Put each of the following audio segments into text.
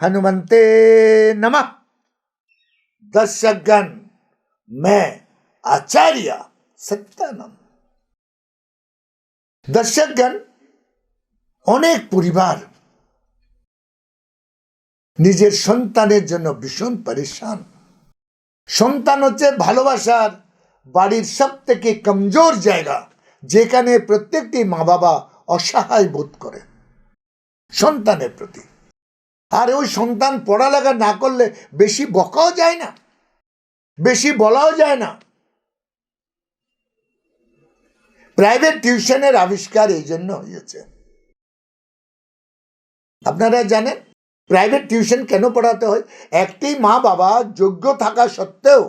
हनुमंते नमः दर्शकगण मैं आचार्य সত্যানন্দ দর্শকগণ অনেক পরিবার নিজের সন্তানের জন্য ভীষণ পরেশান সন্তান হচ্ছে ভালোবাসার বাড়ির সব থেকে কমজোর জায়গা যেখানে প্রত্যেকটি মা বাবা অসহায় বোধ করে সন্তানের প্রতি। আর ওই সন্তান পড়ালেখা না করলে বেশি বকাও যায় না, বেশি বলাও যায় না। প্রাইভেট টিউশনের আবিষ্কার এই জন্য হয়েছে। আপনারা জানেন, প্রাইভেট টিউশন কেন পড়াতে হয়? একটি মা বাবা যোগ্য থাকা সত্ত্বেও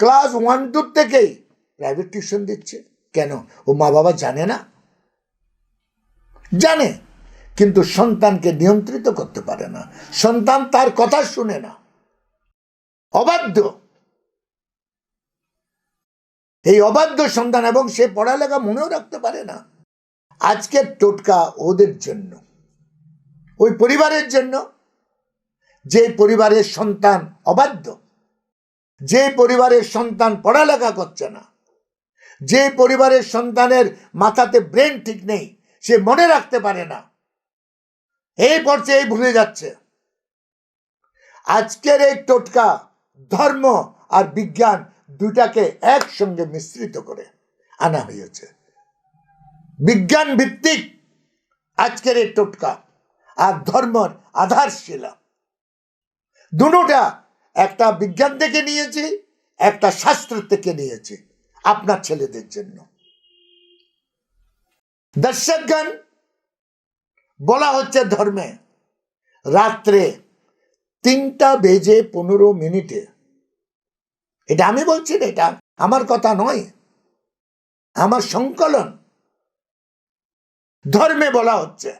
ক্লাস ওয়ান টু থেকেই প্রাইভেট টিউশন দিচ্ছে। কেন? ও মা বাবা জানে না। জানে। কিন্তু সন্তানকে নিয়ন্ত্রিত করতে পারে না। সন্তান তার কথা শুনে না। অবাধ্য। এই অবাধ্য সন্তান এবং সে পড়ালেখা মনেও রাখতে পারে না। আজকের টোটকা ওদের জন্য। ওই পরিবারের জন্য। যে পরিবারের সন্তান অবাধ্য। যে পরিবারের সন্তান পড়ালেখা করছে না। যে পরিবারের সন্তানের মাথাতে ব্রেন ঠিক নেই। সে মনে রাখতে পারে না। এই এই ভুলে যাচ্ছে। আজকের এই টোটকা ধর্ম আর বিজ্ঞান দুটাকে একসঙ্গে মিশ্রিত করে আনা হয়েছে। বিজ্ঞান ভিত্তিক আজকের এই টোটকা আর ধর্মর আধারশিলা। দুটা একটা বিজ্ঞান থেকে নিয়েছি, একটা শাস্ত্র থেকে নিয়েছি, আপনার ছেলেদের জন্য। দর্শকগণ বলা হচ্ছে ধর্মে। রাত্রে তিনটা বেজে পনেরো মিনিটে। এটা আমি বলছি না, এটা আমার কথা নয়, আমার সংকলন। ধর্মে বলা হচ্ছে।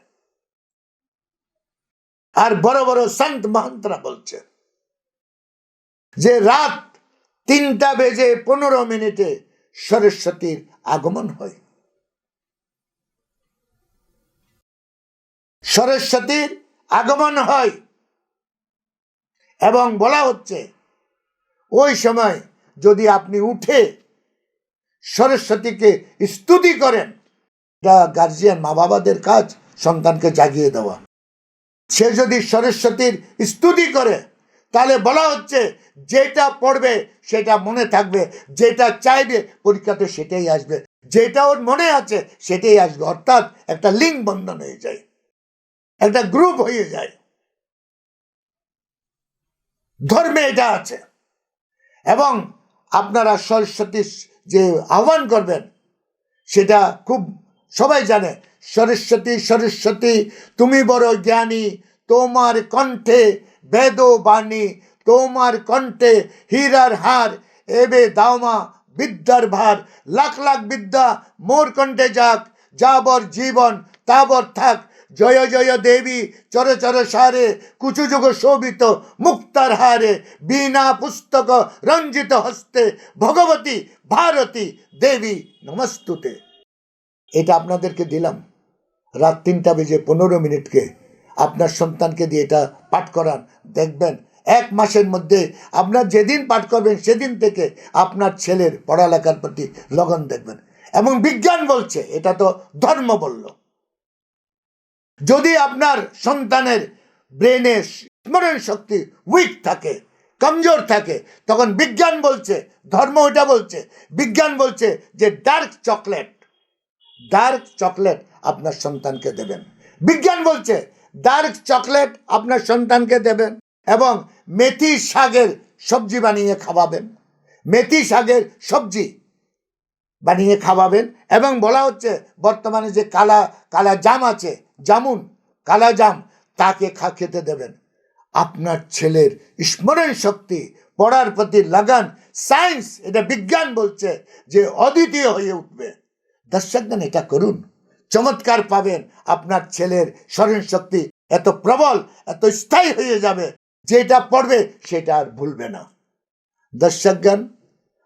আর বড় বড় সন্ত মহন্তরা বলছে যে রাত তিনটা বেজে পনেরো মিনিটে সরস্বতীর আগমন হয়। সরস্বতীর আগমন হয়। এবং বলা হচ্ছে, ওই সময় যদি আপনি উঠে সরস্বতীকে স্তুতি করেন, এটা গার্জিয়ান মা বাবাদের কাজ, সন্তানকে জাগিয়ে দেওয়া। সে যদি সরস্বতীর স্তুতি করে, তাহলে বলা হচ্ছে, যেটা পড়বে সেটা মনে থাকবে, যেটা চাইবে পরীক্ষাতে সেটাই আসবে, যেটা ওর মনে আছে সেটাই আসবে। অর্থাৎ একটা লিঙ্ক বন্ধন হয়ে যায়। একটা গ্রুপ হয়ে যায়। ধর্মে এটা আছে। এবং আপনারা সরস্বতী যে আহ্বান করবেন, সেটা খুব সবাই জানে, সরস্বতী সরস্বতী, তুমি বড় জ্ঞানী, তোমার কণ্ঠে বেদ বাণী, তোমার কণ্ঠে হীরার হার, এবে দাওমা বিদ্যার ভার, লাখ লাখ বিদ্যা মোর কণ্ঠে যাক, যাবর জীবন তাবর থাক জয় জয় দেবী, চর চর সারে কুচুযুগ শোভিত, মুক্তার হারে, বীণা পুস্তক রঞ্জিত হস্তে, ভগবতী ভারতী দেবী, নমস্তুতে। এটা আপনাদেরকে দিলাম। রাত তিনটা বেজে পনেরো মিনিটকে আপনার সন্তানকে দিয়ে এটা পাঠ করান। দেখবেন, এক মাসের মধ্যে আপনার যেদিন পাঠ করবেন সেদিন থেকে আপনার ছেলের পড়ালেখার প্রতি লগন দেখবেন। এবং বিজ্ঞান বলছে, এটা তো ধর্ম বলল। যদি আপনার সন্তানের ব্রেনে স্মরণ শক্তি উইক থাকে, কমজোর থাকে, তখন বিজ্ঞান বলছে, ধর্ম ওইটা বলছে, বিজ্ঞান বলছে যে ডার্ক চকলেট ডার্ক চকলেট আপনার সন্তানকে দেবেন। বিজ্ঞান বলছে ডার্ক চকলেট আপনার সন্তানকে দেবেন এবং মেথি শাকের সবজি বানিয়ে খাওয়াবেন। মেথি শাকের সবজি বানিয়ে খাওয়াবেন এবং বলা হচ্ছে, বর্তমানে যে কালা কালা জাম আছে জামুন, কালা জাম, তাকে খা, খেতে দেবেন। আপনার ছেলের স্মরণ শক্তি পড়ার প্রতি লাগান, সায়েন্স, এটা বিজ্ঞান বলছে যে অদ্বিতীয় হয়ে উঠবে। দর্শকগণ, এটা করুন। চমৎকার পাবেন আপনার ছেলের স্মরণ শক্তি এত প্রবল, এত স্থায়ী হয়ে যাবে। যেটা পড়বে, সেটা আর ভুলবে না। দর্শকগণ,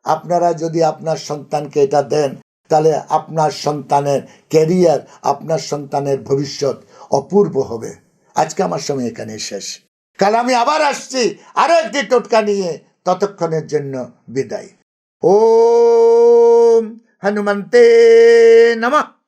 আপনারা যদি আপনার সন্তানকে এটা দেন তাহলে আপনার সন্তানের ক্যারিয়ার আপনার সন্তানের ভবিষ্যৎ অপূর্ব হবে। আজকে আমার সময় এখানে শেষ। কাল আমি আবার আসছি আরও একটি টোটকা নিয়ে। ততক্ষণের জন্য বিদায়। ও হনুমন্তে নমঃ।